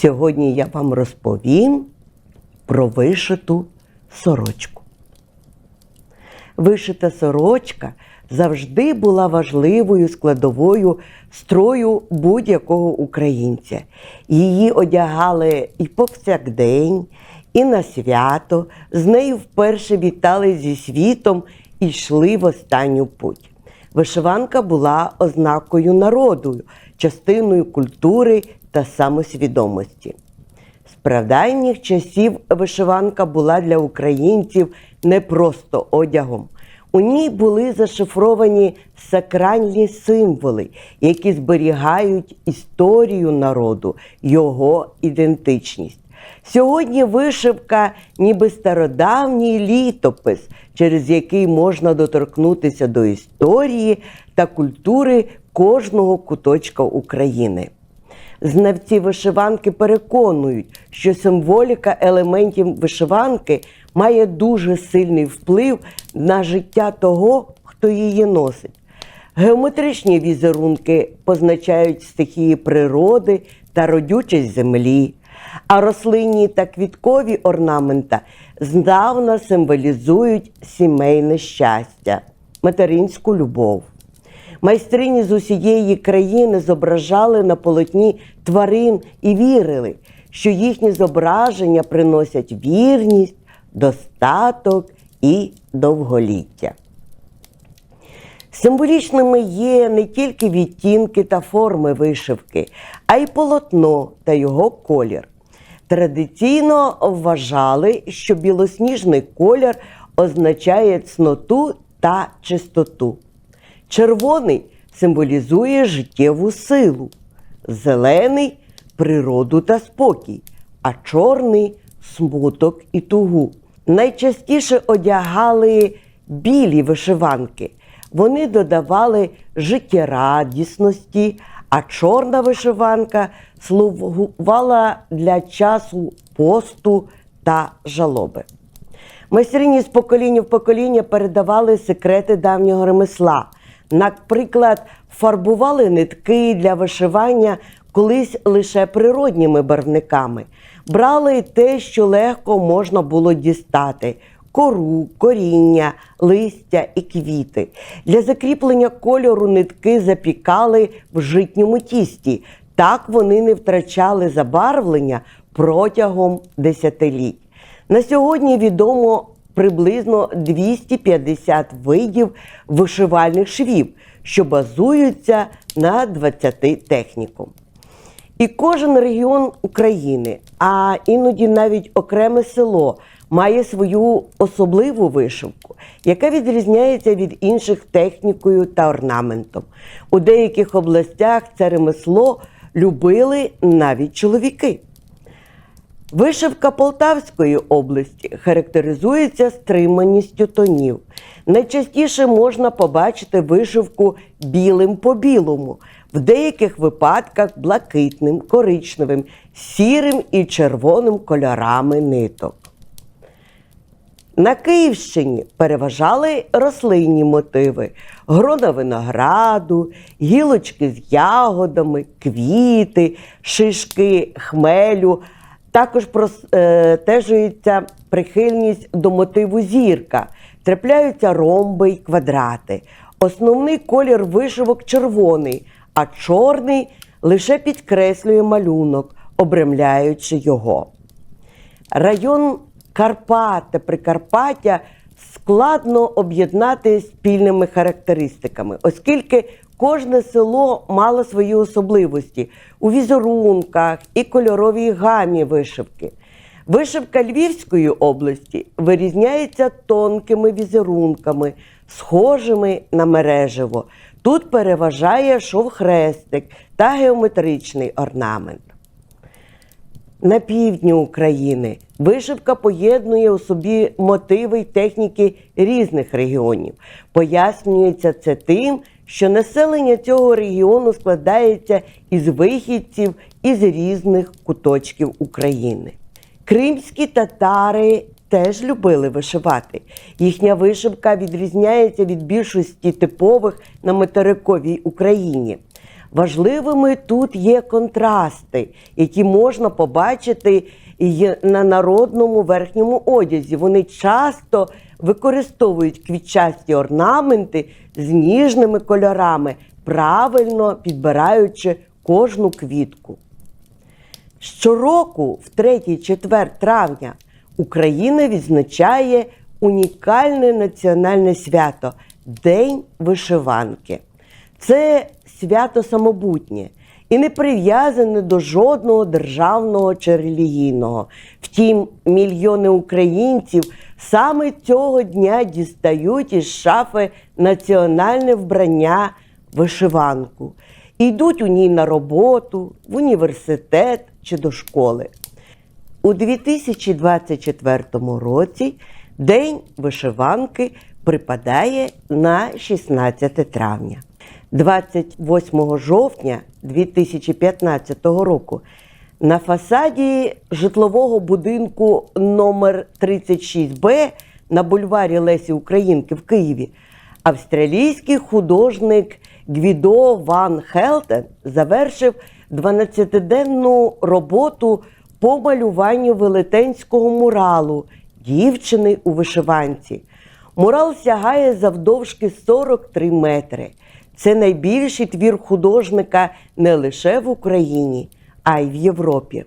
Сьогодні я вам розповім про вишиту сорочку. Вишита сорочка завжди була важливою складовою строю будь-якого українця. Її одягали і повсякдень, і на свято. З нею вперше вітали зі світом і йшли в останню путь. Вишиванка була ознакою народу, частиною культури та самосвідомості. З прадавніх часів вишиванка була для українців не просто одягом. У ній були зашифровані сакральні символи, які зберігають історію народу, його ідентичність. Сьогодні вишивка ніби стародавній літопис, через який можна доторкнутися до історії та культури кожного куточка України. Знавці вишиванки переконують, що символіка елементів вишиванки має дуже сильний вплив на життя того, хто її носить. Геометричні візерунки позначають стихії природи та родючість землі, а рослинні та квіткові орнамента здавна символізують сімейне щастя, материнську любов. Майстрині з усієї країни зображали на полотні тварин і вірили, що їхні зображення приносять вірність, достаток і довголіття. Символічними є не тільки відтінки та форми вишивки, а й полотно та його колір. Традиційно вважали, що білосніжний колір означає цноту та чистоту. Червоний символізує життєву силу, зелений природу та спокій, а чорний смуток і тугу. Найчастіше одягали білі вишиванки. Вони додавали життєрадісності, а чорна вишиванка слугувала для часу посту та жалоби. Майстрині з покоління в покоління передавали секрети давнього ремесла. Наприклад, фарбували нитки для вишивання колись лише природніми барвниками. Брали те, що легко можна було дістати: кору, коріння, листя і квіти. Для закріплення кольору нитки запікали в житньому тісті. Так вони не втрачали забарвлення протягом десятиліть. На сьогодні відомо приблизно 250 видів вишивальних швів, що базуються на 20 технікум. І кожен регіон України, а іноді навіть окреме село, має свою особливу вишивку, яка відрізняється від інших технікою та орнаментом. У деяких областях це ремесло любили навіть чоловіки. Вишивка Полтавської області характеризується стриманістю тонів. Найчастіше можна побачити вишивку білим по білому, в деяких випадках блакитним, коричневим, сірим і червоним кольорами ниток. На Київщині переважали рослинні мотиви: грона винограду, гілочки з ягодами, квіти, шишки хмелю. Також простежується прихильність до мотиву зірка, трапляються ромби й квадрати. Основний колір вишивок червоний, а чорний лише підкреслює малюнок, обремляючи його. Район Карпат та Прикарпаття складно об'єднати спільними характеристиками, оскільки кожне село мало свої особливості у візерунках і кольоровій гамі вишивки. Вишивка Львівської області вирізняється тонкими візерунками, схожими на мереживо. Тут переважає шовхрестик та геометричний орнамент. На півдні України вишивка поєднує у собі мотиви й техніки різних регіонів. Пояснюється це тим, що населення цього регіону складається із вихідців із різних куточків України. Кримські татари теж любили вишивати. Їхня вишивка відрізняється від більшості типових на материковій Україні. Важливими тут є контрасти, які можна побачити і на народному верхньому одязі. Вони часто використовують квітчасті орнаменти з ніжними кольорами, правильно підбираючи кожну квітку. Щороку, в 3-4 травня, Україна відзначає унікальне національне свято День вишиванки. Це свято самобутнє і не прив'язане до жодного державного чи релігійного. Втім, мільйони українців саме цього дня дістають із шафи національне вбрання вишиванку. Йдуть у ній на роботу, в університет чи до школи. У 2024 році День вишиванки припадає на 16 травня. 28 жовтня 2015 року на фасаді житлового будинку номер 36Б на бульварі Лесі Українки в Києві австралійський художник Гвідо Ван Хелтен завершив 12-денну роботу по малюванню велетенського муралу дівчини у вишиванці. Мурал сягає завдовжки 43 метри. Це найбільший твір художника не лише в Україні, а й в Європі.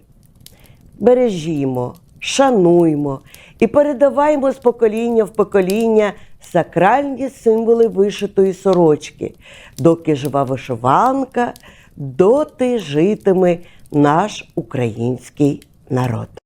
Бережімо, шануймо і передаваймо з покоління в покоління сакральні символи вишитої сорочки. Доки жива вишиванка, доти житиме наш український народ.